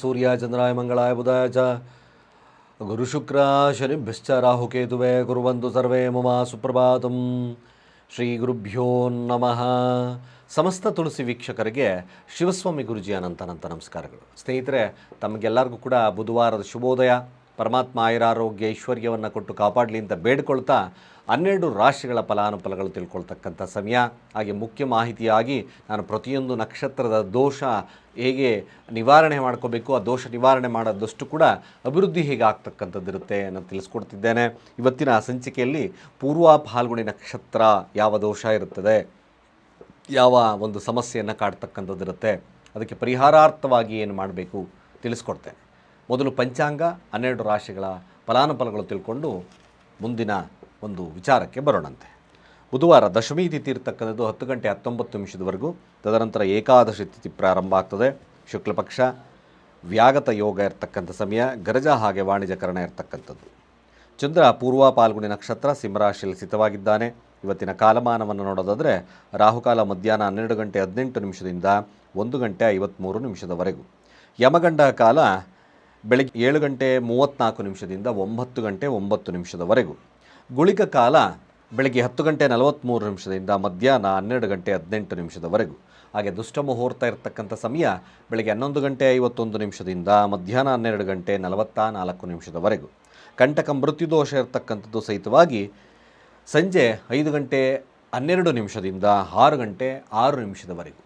ಸೂರ್ಯ ಚಂದ್ರಾಯ ಮಂಗಳಾಯ ಬುಧಾಯ ಚ. ಗುರುಶುಕ್ರ ಶನಿಭ್ಯಶ್ಚ ರಾಹುಕೇತುವೆ ಕುರುವಂತು ಸರ್ವೇ ಮಮ ಸುಪ್ರಭಾತಂ. ಶ್ರೀ ಗುರುಭ್ಯೋ ನಮಃ. ಸಮಸ್ತ ತುಳಸಿ ವೀಕ್ಷಕರಿಗೆ ಶಿವಸ್ವಾಮಿ ಗುರುಜಿ ಅನಂತ ನಮಸ್ಕಾರಗಳು. ಸ್ನೇಹಿತರೆ, ತಮಗೆಲ್ಲರಿಗೂ ಕೂಡ ಬುಧವಾರದ ಶುಭೋದಯ. ಪರಮಾತ್ಮ ಆಯುರಾರೋಗ್ಯ ಐಶ್ವರ್ಯವನ್ನು ಕೊಟ್ಟು ಕಾಪಾಡಲಿ ಅಂತ ಬೇಡ್ಕೊಳ್ತಾ ಹನ್ನೆರಡು ರಾಶಿಗಳ ಫಲಾನುಫಲಗಳು ತಿಳ್ಕೊಳ್ತಕ್ಕಂಥ ಸಮಯ. ಹಾಗೆ ಮುಖ್ಯ ಮಾಹಿತಿಯಾಗಿ ನಾನು ಪ್ರತಿಯೊಂದು ನಕ್ಷತ್ರದ ದೋಷ ಹೇಗೆ ನಿವಾರಣೆ ಮಾಡ್ಕೋಬೇಕು, ಆ ದೋಷ ನಿವಾರಣೆ ಮಾಡೋದಷ್ಟು ಕೂಡ ಅಭಿವೃದ್ಧಿ ಹೇಗೆ ಆಗ್ತಕ್ಕಂಥದ್ದಿರುತ್ತೆ ಅನ್ನೋದು ತಿಳಿಸ್ಕೊಡ್ತಿದ್ದೇನೆ. ಇವತ್ತಿನ ಸಂಚಿಕೆಯಲ್ಲಿ ಪೂರ್ವ ಫಾಲ್ಗುಣಿ ನಕ್ಷತ್ರ ಯಾವ ದೋಷ ಇರುತ್ತದೆ, ಯಾವ ಒಂದು ಸಮಸ್ಯೆಯನ್ನು ಕಾಡ್ತಕ್ಕಂಥದ್ದಿರುತ್ತೆ, ಅದಕ್ಕೆ ಪರಿಹಾರಾರ್ಥವಾಗಿ ಏನು ಮಾಡಬೇಕು ತಿಳಿಸ್ಕೊಡ್ತೇನೆ. ಮೊದಲು ಪಂಚಾಂಗ ಹನ್ನೆರಡು ರಾಶಿಗಳ ಫಲಾನುಫಲಗಳು ತಿಳ್ಕೊಂಡು ಮುಂದಿನ ಒಂದು ವಿಚಾರಕ್ಕೆ ಬರೋಣಂತೆ. ಬುಧವಾರ ದಶಮಿ ತಿಥಿ ಇರ್ತಕ್ಕಂಥದ್ದು ಹತ್ತು ಗಂಟೆ ಹತ್ತೊಂಬತ್ತು ನಿಮಿಷದವರೆಗೂ. ತದನಂತರ ಏಕಾದಶಿ ತಿಥಿ ಪ್ರಾರಂಭ ಆಗ್ತದೆ. ಶುಕ್ಲಪಕ್ಷ, ವ್ಯಾಗತ ಯೋಗ ಇರತಕ್ಕಂಥ ಸಮಯ, ಗರಜ ಹಾಗೆ ವಾಣಿಜ್ಯಕರಣ ಇರತಕ್ಕಂಥದ್ದು. ಚಂದ್ರ ಪೂರ್ವ ಪಾಲ್ಗುಣಿ ನಕ್ಷತ್ರ ಸಿಂಹರಾಶಿಯಲ್ಲಿ ಸ್ಥಿತವಾಗಿದ್ದಾನೆ. ಇವತ್ತಿನ ಕಾಲಮಾನವನ್ನು ನೋಡೋದಾದರೆ ರಾಹುಕಾಲ ಮಧ್ಯಾಹ್ನ ಹನ್ನೆರಡು ಗಂಟೆ ಹದಿನೆಂಟು ನಿಮಿಷದಿಂದ ಒಂದು ಗಂಟೆ ಐವತ್ತ್ಮೂರು ನಿಮಿಷದವರೆಗೂ. ಯಮಗಂಡ ಕಾಲ ಬೆಳಗ್ಗೆ ಏಳು ಗಂಟೆ ಮೂವತ್ತ್ನಾಲ್ಕು ನಿಮಿಷದಿಂದ ಒಂಬತ್ತು ಗಂಟೆ ಒಂಬತ್ತು ನಿಮಿಷದವರೆಗೂ. ಗುಳಿಕ ಕಾಲ ಬೆಳಗ್ಗೆ ಹತ್ತು ಗಂಟೆ ನಲವತ್ತ್ಮೂರು ನಿಮಿಷದಿಂದ ಮಧ್ಯಾಹ್ನ ಹನ್ನೆರಡು ಗಂಟೆ ಹದಿನೆಂಟು ನಿಮಿಷದವರೆಗೂ. ಹಾಗೆ ದುಷ್ಟ ಮುಹೂರ್ತ ಇರತಕ್ಕಂಥ ಸಮಯ ಬೆಳಗ್ಗೆ ಹನ್ನೊಂದು ಗಂಟೆ ಐವತ್ತೊಂದು ನಿಮಿಷದಿಂದ ಮಧ್ಯಾಹ್ನ ಹನ್ನೆರಡು ಗಂಟೆ ನಲವತ್ತ ನಾಲ್ಕು ನಿಮಿಷದವರೆಗೂ. ಕಂಟಕ ಮೃತ್ಯುದೋಷ ಇರತಕ್ಕಂಥದ್ದು ಸಹಿತವಾಗಿ ಸಂಜೆ ಐದು ಗಂಟೆ ಹನ್ನೆರಡು ನಿಮಿಷದಿಂದ ಆರು ಗಂಟೆ ಆರು ನಿಮಿಷದವರೆಗೂ.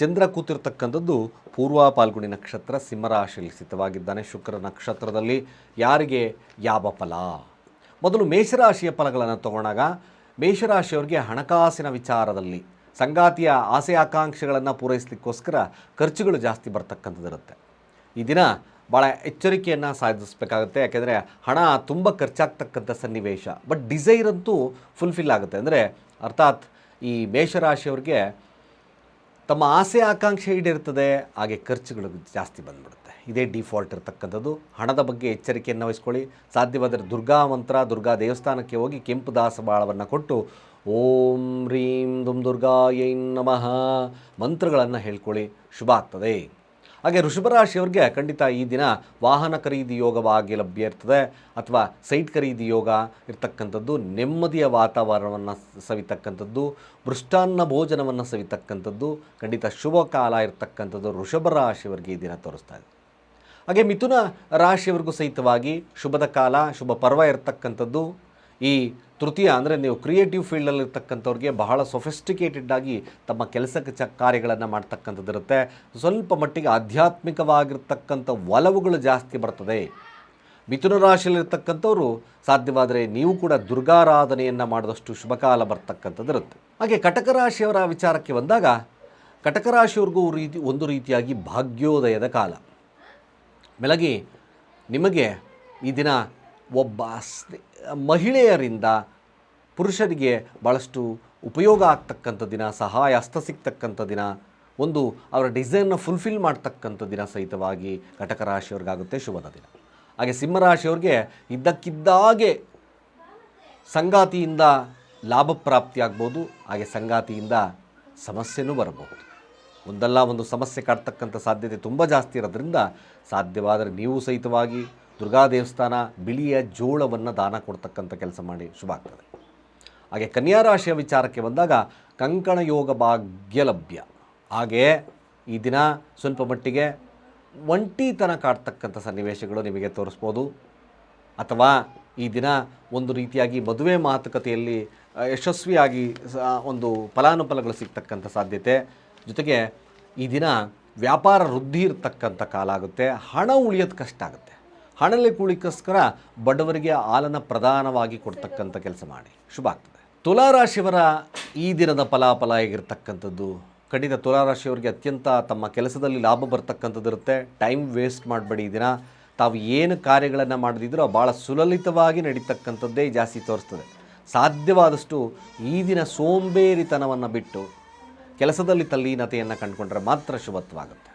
ಚಂದ್ರ ಕೂತಿರ್ತಕ್ಕಂಥದ್ದು ಪೂರ್ವ ಪಾಲ್ಗುಣಿ ನಕ್ಷತ್ರ ಸಿಂಹರಾಶಿಯಲ್ಲಿ ಸ್ಥಿತವಾಗಿದ್ದಾನೆ. ಶುಕ್ರ ನಕ್ಷತ್ರದಲ್ಲಿ ಯಾರಿಗೆ? ಯಾವ ಫಲ? ಮೊದಲು ಮೇಷರಾಶಿಯ ಫಲಗಳನ್ನು ತಗೊಂಡಾಗ ಮೇಷರಾಶಿಯವರಿಗೆ ಹಣಕಾಸಿನ ವಿಚಾರದಲ್ಲಿ ಸಂಗಾತಿಯ ಆಸೆ ಆಕಾಂಕ್ಷೆಗಳನ್ನು ಪೂರೈಸಲಿಕ್ಕೋಸ್ಕರ ಖರ್ಚುಗಳು ಜಾಸ್ತಿ ಬರ್ತಕ್ಕಂಥದ್ದಿರುತ್ತೆ. ಈ ದಿನ ಭಾಳ ಎಚ್ಚರಿಕೆಯನ್ನು ಸಾಧಿಸಬೇಕಾಗುತ್ತೆ. ಯಾಕೆಂದರೆ ಹಣ ತುಂಬ ಖರ್ಚಾಗ್ತಕ್ಕಂಥ ಸನ್ನಿವೇಶ. ಬಟ್ ಡಿಸೈರ್ ಅಂತೂ ಫುಲ್ಫಿಲ್ ಆಗುತ್ತೆ. ಅಂದರೆ ಅರ್ಥಾತ್ ಈ ಮೇಷರಾಶಿಯವ್ರಿಗೆ ತಮ್ಮ ಆಸೆ ಆಕಾಂಕ್ಷೆ ಈಡಿರ್ತದೆ ಹಾಗೆ ಖರ್ಚುಗಳು ಜಾಸ್ತಿ ಬಂದ್ಬಿಡುತ್ತೆ. ಇದೇ ಡಿಫಾಲ್ಟ್ ಇರತಕ್ಕಂಥದ್ದು. ಹಣದ ಬಗ್ಗೆ ಎಚ್ಚರಿಕೆಯನ್ನು ವಹಿಸ್ಕೊಳ್ಳಿ. ಸಾಧ್ಯವಾದರೆ ದುರ್ಗಾ ಮಂತ್ರ, ದುರ್ಗಾ ದೇವಸ್ಥಾನಕ್ಕೆ ಹೋಗಿ ಕೆಂಪು ದಾಸವಾಳವನ್ನು ಕೊಟ್ಟು ಓಂ ರೀಂ ದುಮ್ ದುರ್ಗಾ ಏನ್ ನಮಃ ಮಂತ್ರಗಳನ್ನು ಹೇಳ್ಕೊಳ್ಳಿ. ಶುಭ ಆಗ್ತದೆ. ಹಾಗೆ ವೃಷಭರಾಶಿಯವ್ರಿಗೆ ಖಂಡಿತ ಈ ದಿನ ವಾಹನ ಖರೀದಿ ಯೋಗವಾಗಿ ಲಭ್ಯ ಇರ್ತದೆ. ಅಥವಾ ಸೈಟ್ ಖರೀದಿ ಯೋಗ ಇರ್ತಕ್ಕಂಥದ್ದು, ನೆಮ್ಮದಿಯ ವಾತಾವರಣವನ್ನು ಸವಿತಕ್ಕಂಥದ್ದು, ಮೃಷ್ಟಾನ್ನ ಭೋಜನವನ್ನು ಸವಿತಕ್ಕಂಥದ್ದು, ಖಂಡಿತ ಶುಭ ಕಾಲ ಇರ್ತಕ್ಕಂಥದ್ದು ವೃಷಭ ರಾಶಿಯವರಿಗೆ ಈ ದಿನ ತೋರಿಸ್ತಾ ಇದೆ. ಹಾಗೆ ಮಿಥುನ ರಾಶಿಯವರೆಗೂ ಸಹಿತವಾಗಿ ಶುಭದ ಕಾಲ, ಶುಭ ಪರ್ವ ಇರತಕ್ಕಂಥದ್ದು. ಈ ತೃತೀಯ ಅಂದರೆ ನೀವು ಕ್ರಿಯೇಟಿವ್ ಫೀಲ್ಡಲ್ಲಿರ್ತಕ್ಕಂಥವ್ರಿಗೆ ಬಹಳ ಸೊಫಿಸ್ಟಿಕೇಟೆಡ್ ಆಗಿ ತಮ್ಮ ಕೆಲಸಕ್ಕೆ ಚ ಕಾರ್ಯಗಳನ್ನು ಮಾಡ್ತಕ್ಕಂಥದ್ದಿರುತ್ತೆ ಸ್ವಲ್ಪ ಮಟ್ಟಿಗೆ ಆಧ್ಯಾತ್ಮಿಕವಾಗಿರ್ತಕ್ಕಂಥ ಒಲವುಗಳು ಜಾಸ್ತಿ ಬರ್ತದೆ. ಮಿಥುನ ರಾಶಿಯಲ್ಲಿರ್ತಕ್ಕಂಥವ್ರು ಸಾಧ್ಯವಾದರೆ ನೀವು ಕೂಡ ದುರ್ಗಾರಾಧನೆಯನ್ನು ಮಾಡಿದಷ್ಟು ಶುಭಕಾಲ ಬರ್ತಕ್ಕಂಥದ್ದು ಇರುತ್ತೆ. ಹಾಗೆ ಕಟಕ ರಾಶಿಯವರ ವಿಚಾರಕ್ಕೆ ಬಂದಾಗ ಕಟಕ ರಾಶಿಯವ್ರಿಗೂ ರೀತಿ, ಒಂದು ರೀತಿಯಾಗಿ ಭಾಗ್ಯೋದಯದ ಕಾಲ. ಬೆಳಗ್ಗೆ ನಿಮಗೆ ಈ ದಿನ ಒಬ್ಬ ಮಹಿಳೆಯರಿಂದ ಪುರುಷರಿಗೆ ಭಾಳಷ್ಟು ಉಪಯೋಗ ಆಗ್ತಕ್ಕಂಥ ದಿನ, ಸಹಾಯ, ಹಸ್ತ ಸಿಗ್ತಕ್ಕಂಥ ದಿನ, ಒಂದು ಅವರ ಡಿಸೈನ್ನ ಫುಲ್ಫಿಲ್ ಮಾಡ್ತಕ್ಕಂಥ ದಿನ ಸಹಿತವಾಗಿ ಘಟಕ ರಾಶಿಯವ್ರಿಗಾಗುತ್ತೆ ಶುಭದ ದಿನ. ಹಾಗೆ ಸಿಂಹರಾಶಿಯವ್ರಿಗೆ ಇದ್ದಕ್ಕಿದ್ದಾಗೆ ಸಂಗಾತಿಯಿಂದ ಲಾಭ ಪ್ರಾಪ್ತಿಯಾಗ್ಬೋದು ಹಾಗೆ ಸಂಗಾತಿಯಿಂದ ಸಮಸ್ಯೆನೂ ಬರಬಹುದು. ಒಂದಲ್ಲ ಒಂದು ಸಮಸ್ಯೆ ಕಾಡ್ತಕ್ಕಂಥ ಸಾಧ್ಯತೆ ತುಂಬ ಜಾಸ್ತಿ ಇರೋದ್ರಿಂದ ಸಾಧ್ಯವಾದರೆ ನೀವು ಸಹಿತವಾಗಿ ದುರ್ಗಾ ದೇವಸ್ಥಾನ ಬಿಳಿಯ ಜೋಳವನ್ನು ದಾನ ಕೊಡ್ತಕ್ಕಂಥ ಕೆಲಸ ಮಾಡಿ ಶುಭ ಆಗ್ತದೆ. ಹಾಗೆ ಕನ್ಯಾ ರಾಶಿಯ ವಿಚಾರಕ್ಕೆ ಬಂದಾಗ ಕಂಕಣ ಯೋಗ ಭಾಗ್ಯ ಲಭ್ಯ ಹಾಗೆ ಈ ದಿನ ಸ್ವಲ್ಪ ಮಟ್ಟಿಗೆ ಒಂಟಿತನ ಕಾಡ್ತಕ್ಕಂಥ ಸನ್ನಿವೇಶಗಳು ನಿಮಗೆ ತೋರಿಸ್ಬೋದು. ಅಥವಾ ಈ ದಿನ ಒಂದು ರೀತಿಯಾಗಿ ಮದುವೆ ಮಾತುಕತೆಯಲ್ಲಿ ಯಶಸ್ವಿಯಾಗಿ ಒಂದು ಫಲಾನುಫಲಗಳು ಸಿಗ್ತಕ್ಕಂಥ ಸಾಧ್ಯತೆ. ಜೊತೆಗೆ ಈ ದಿನ ವ್ಯಾಪಾರ ವೃದ್ಧಿ ಇರ್ತಕ್ಕಂಥ ಕಾಲ ಆಗುತ್ತೆ. ಹಣ ಉಳಿಯೋದು ಕಷ್ಟ ಆಗುತ್ತೆ. ಹಣಲ್ಲಿ ಕೂಳಿಗೋಸ್ಕರ ಬಡವರಿಗೆ ಹಾಲನ್ನು ಪ್ರಧಾನವಾಗಿ ಕೊಡ್ತಕ್ಕಂಥ ಕೆಲಸ ಮಾಡಿ. ಶುಭ ಆಗ್ತದೆ. ತುಲಾರಾಶಿಯವರ ಈ ದಿನದ ಫಲಾಫಲ ಹೇಗಿರ್ತಕ್ಕಂಥದ್ದು? ಖಂಡಿತ ತುಲಾರಾಶಿಯವರಿಗೆ ಅತ್ಯಂತ ತಮ್ಮ ಕೆಲಸದಲ್ಲಿ ಲಾಭ ಬರ್ತಕ್ಕಂಥದ್ದು ಇರುತ್ತೆ. ಟೈಮ್ ವೇಸ್ಟ್ ಮಾಡಬೇಡಿ ಈ ದಿನ. ತಾವು ಏನು ಕಾರ್ಯಗಳನ್ನು ಮಾಡದಿದ್ರೋ ಭಾಳ ಸುಲಲಿತವಾಗಿ ನಡೀತಕ್ಕಂಥದ್ದೇ ಜಾಸ್ತಿ ತೋರಿಸ್ತದೆ. ಸಾಧ್ಯವಾದಷ್ಟು ಈ ದಿನ ಸೋಂಬೇರಿತನವನ್ನು ಬಿಟ್ಟು ಕೆಲಸದಲ್ಲಿ ತಲ್ಲೀನತೆಯನ್ನು ಕಂಡುಕೊಂಡ್ರೆ ಮಾತ್ರ ಶುಭತ್ವಾಗುತ್ತೆ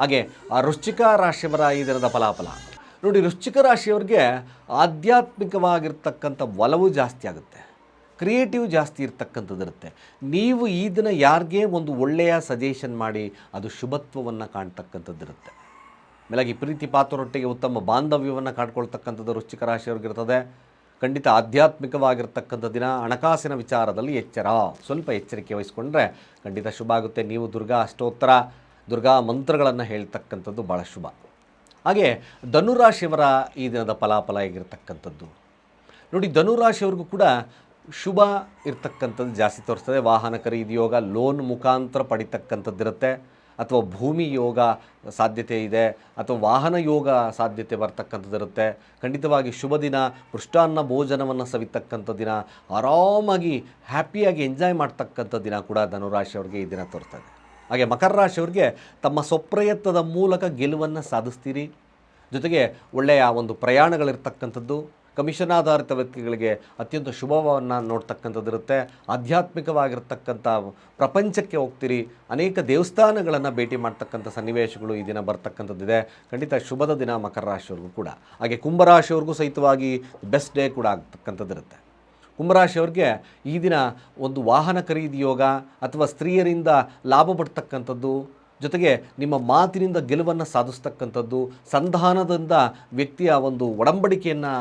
ಹಾಗೆ, ಆ ವೃಶ್ಚಿಕ ರಾಶಿಯವರ ಈ ದಿನದ ಫಲಾಫಲ. ನೋಡಿ, ವೃಶ್ಚಿಕ ರಾಶಿಯವರಿಗೆ ಆಧ್ಯಾತ್ಮಿಕವಾಗಿರ್ತಕ್ಕಂಥ ಒಲವು ಜಾಸ್ತಿ ಆಗುತ್ತೆ. ಕ್ರಿಯೇಟಿವ್ ಜಾಸ್ತಿ ಇರ್ತಕ್ಕಂಥದ್ದು ಇರುತ್ತೆ. ನೀವು ಈ ದಿನ ಯಾರಿಗೆ ಒಂದು ಒಳ್ಳೆಯ ಸಜೆಷನ್ ಮಾಡಿ, ಅದು ಶುಭತ್ವವನ್ನು ಕಾಣ್ತಕ್ಕಂಥದ್ದು ಇರುತ್ತೆ. ಮೇಲಾಗಿ ಪ್ರೀತಿ ಪಾತ್ರರೊಟ್ಟಿಗೆ ಉತ್ತಮ ಬಾಂಧವ್ಯವನ್ನು ಕಾಣ್ಕೊಳ್ತಕ್ಕಂಥದ್ದು ರುಚಿಕ ರಾಶಿಯವ್ರಿಗಿರ್ತದೆ ಖಂಡಿತ ಆಧ್ಯಾತ್ಮಿಕವಾಗಿರ್ತಕ್ಕಂಥ ದಿನ, ಹಣಕಾಸಿನ ವಿಚಾರದಲ್ಲಿ ಎಚ್ಚರ. ಸ್ವಲ್ಪ ಎಚ್ಚರಿಕೆ ವಹಿಸ್ಕೊಂಡ್ರೆ ಖಂಡಿತ ಶುಭ ಆಗುತ್ತೆ. ನೀವು ದುರ್ಗಾ ಅಷ್ಟೋತ್ತರ ದುರ್ಗಾ ಮಂತ್ರಗಳನ್ನು ಹೇಳ್ತಕ್ಕಂಥದ್ದು ಭಾಳ ಶುಭ. ಹಾಗೆ ಧನುರಾಶಿಯವರ ಈ ದಿನದ ಫಲಾಫಲ ಆಗಿರತಕ್ಕಂಥದ್ದು ನೋಡಿ, ಧನುರಾಶಿಯವ್ರಿಗೂ ಕೂಡ ಶುಭ ಇರ್ತಕ್ಕಂಥದ್ದು ಜಾಸ್ತಿ ತೋರಿಸ್ತದೆ. ವಾಹನ ಖರೀದಿ ಯೋಗ, ಲೋನ್ ಮುಖಾಂತರ ಪಡಿತಕ್ಕಂಥದ್ದಿರುತ್ತೆ. ಅಥವಾ ಭೂಮಿ ಯೋಗ ಸಾಧ್ಯತೆ ಇದೆ, ಅಥವಾ ವಾಹನ ಯೋಗ ಸಾಧ್ಯತೆ ಬರ್ತಕ್ಕಂಥದ್ದಿರುತ್ತೆ. ಖಂಡಿತವಾಗಿ ಶುಭ ದಿನ, ಪೃಷ್ಟಾನ್ನ ಭೋಜನವನ್ನು ಸವಿತಕ್ಕಂಥ ದಿನ, ಆರಾಮಾಗಿ, ಹ್ಯಾಪಿಯಾಗಿ, ಎಂಜಾಯ್ ಮಾಡ್ತಕ್ಕಂಥ ದಿನ ಕೂಡ ಧನುರಾಶಿಯವ್ರಿಗೆ ಈ ದಿನ ತೋರ್ತದೆ ಹಾಗೆ ಮಕರ ರಾಶಿಯವ್ರಿಗೆ ತಮ್ಮ ಸ್ವಪ್ರಯತ್ನದ ಮೂಲಕ ಗೆಲುವನ್ನು ಸಾಧಿಸ್ತೀರಿ. ಜೊತೆಗೆ ಒಳ್ಳೆಯ ಒಂದು ಪ್ರಯಾಣಗಳಿರ್ತಕ್ಕಂಥದ್ದು, ಕಮಿಷನ್ ಆಧಾರಿತ ವ್ಯಕ್ತಿಗಳಿಗೆ ಅತ್ಯಂತ ಶುಭವನ್ನು ನೋಡ್ತಕ್ಕಂಥದ್ದಿರುತ್ತೆ. ಆಧ್ಯಾತ್ಮಿಕವಾಗಿರ್ತಕ್ಕಂಥ ಪ್ರಪಂಚಕ್ಕೆ ಹೋಗ್ತೀರಿ. ಅನೇಕ ದೇವಸ್ಥಾನಗಳನ್ನು ಭೇಟಿ ಮಾಡ್ತಕ್ಕಂಥ ಸನ್ನಿವೇಶಗಳು ಈ ದಿನ ಬರ್ತಕ್ಕಂಥದ್ದಿದೆ. ಖಂಡಿತ ಶುಭದ ದಿನ ಮಕರ ರಾಶಿಯವ್ರಿಗೂ ಕೂಡ. ಹಾಗೆ ಕುಂಭರಾಶಿಯವ್ರಿಗೂ ಸಹಿತವಾಗಿ ಬೆಸ್ಟ್ ಡೇ ಕೂಡ ಆಗ್ತಕ್ಕಂಥದ್ದಿರುತ್ತೆ. ಕುಂಭರಾಶಿಯವ್ರಿಗೆ ಈ ದಿನ ಒಂದು ವಾಹನ ಖರೀದಿ ಯೋಗ ಅಥವಾ ಸ್ತ್ರೀಯರಿಂದ ಲಾಭ ಪಡ್ತಕ್ಕಂಥದ್ದು, ಜೊತೆಗೆ ನಿಮ್ಮ ಮಾತಿನಿಂದ ಗೆಲುವನ್ನು ಸಾಧಿಸ್ತಕ್ಕಂಥದ್ದು, ಸಂಧಾನದಿಂದ ವ್ಯಕ್ತಿಯ ಒಂದು ಒಡಂಬಡಿಕೆಯನ್ನು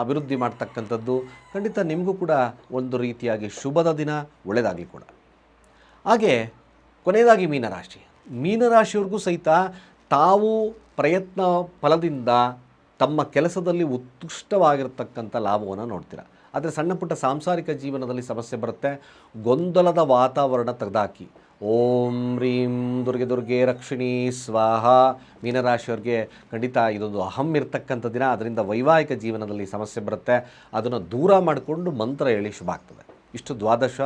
ಅಭಿವೃದ್ಧಿ ಮಾಡ್ತಕ್ಕಂಥದ್ದು, ಖಂಡಿತ ನಿಮಗೂ ಕೂಡ ಒಂದು ರೀತಿಯಾಗಿ ಶುಭದ ದಿನ ಒಳ್ಳೆಯದಾಗಲಿ ಕೂಡ. ಹಾಗೆ ಕೊನೆಯದಾಗಿ ಮೀನರಾಶಿ. ಮೀನರಾಶಿಯವ್ರಿಗೂ ಸಹಿತ ತಾವು ಪ್ರಯತ್ನ ಫಲದಿಂದ ತಮ್ಮ ಕೆಲಸದಲ್ಲಿ ಉತ್ಕೃಷ್ಟವಾಗಿರ್ತಕ್ಕಂಥ ಲಾಭವನ್ನು ನೋಡ್ತೀರ. ಆದರೆ ಸಣ್ಣ ಪುಟ್ಟ ಸಾಂಸಾರಿಕ ಜೀವನದಲ್ಲಿ ಸಮಸ್ಯೆ ಬರುತ್ತೆ. ಗೊಂದಲದ ವಾತಾವರಣ ತೆಗೆದಾಕಿ. ಓಂ ರೀಂ ದುರ್ಗೆ ದುರ್ಗೆ ರಕ್ಷಿಣಿ ಸ್ವಾಹ. ಮೀನರಾಶಿಯವ್ರಿಗೆ ಖಂಡಿತ ಇದೊಂದು ಅಹಂ ಇರ್ತಕ್ಕಂಥ ದಿನ. ಅದರಿಂದ ವೈವಾಹಿಕ ಜೀವನದಲ್ಲಿ ಸಮಸ್ಯೆ ಬರುತ್ತೆ. ಅದನ್ನು ದೂರ ಮಾಡಿಕೊಂಡು ಮಂತ್ರ ಹೇಳಿ ಶುಭ ಆಗ್ತದೆ. ಇಷ್ಟು ದ್ವಾದಶ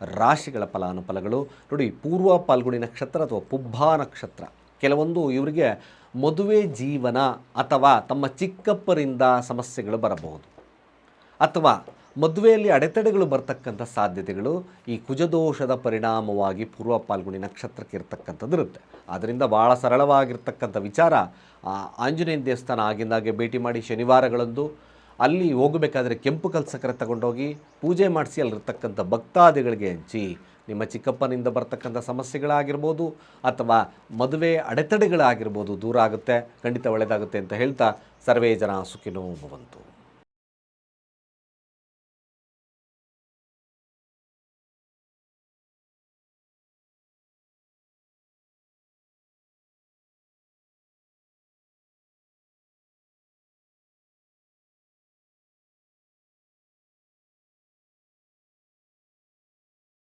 ರಾಶಿಗಳ ಫಲಾನುಫಲಗಳು. ನೋಡಿ, ಪೂರ್ವ ಪಾಲ್ಗುಣಿ ನಕ್ಷತ್ರ ಅಥವಾ ಪುಬ್ಬಾ ನಕ್ಷತ್ರ. ಕೆಲವೊಂದು ಇವರಿಗೆ ಮದುವೆ ಜೀವನ ಅಥವಾ ತಮ್ಮ ಚಿಕ್ಕಪ್ಪರಿಂದ ಸಮಸ್ಯೆಗಳು ಬರಬಹುದು. ಅಥವಾ ಮದುವೆಯಲ್ಲಿ ಅಡೆತಡೆಗಳು ಬರ್ತಕ್ಕಂಥ ಸಾಧ್ಯತೆಗಳು ಈ ಕುಜದೋಷದ ಪರಿಣಾಮವಾಗಿ ಪೂರ್ವ ಪಾಲ್ಗುಣಿ ನಕ್ಷತ್ರಕ್ಕೆ ಇರ್ತಕ್ಕಂಥದ್ದು ಇರುತ್ತೆ. ಆದ್ದರಿಂದ ಭಾಳ ಸರಳವಾಗಿರ್ತಕ್ಕಂಥ ವಿಚಾರ, ಆ ಆಂಜನೇಯ ದೇವಸ್ಥಾನ ಆಗಿಂದಾಗೆ ಭೇಟಿ ಮಾಡಿ ಶನಿವಾರಗಳಂದು ಅಲ್ಲಿ ಹೋಗಬೇಕಾದ್ರೆ ಕೆಂಪು ಕಲ್ಸಕರೆ ತಗೊಂಡೋಗಿ ಪೂಜೆ ಮಾಡಿಸಿ ಅಲ್ಲಿರ್ತಕ್ಕಂಥ ಭಕ್ತಾದಿಗಳಿಗೆ ಹಂಚಿ, ನಿಮ್ಮ ಚಿಕ್ಕಪ್ಪನಿಂದ ಬರ್ತಕ್ಕಂಥ ಸಮಸ್ಯೆಗಳಾಗಿರ್ಬೋದು ಅಥವಾ ಮದುವೆ ಅಡೆತಡೆಗಳಾಗಿರ್ಬೋದು ದೂರ ಆಗುತ್ತೆ, ಖಂಡಿತ ಒಳ್ಳೆಯದಾಗುತ್ತೆ ಅಂತ ಹೇಳ್ತಾ ಸರ್ವೇ ಜನ ಸುಖಿನೋ ಭವಂತು.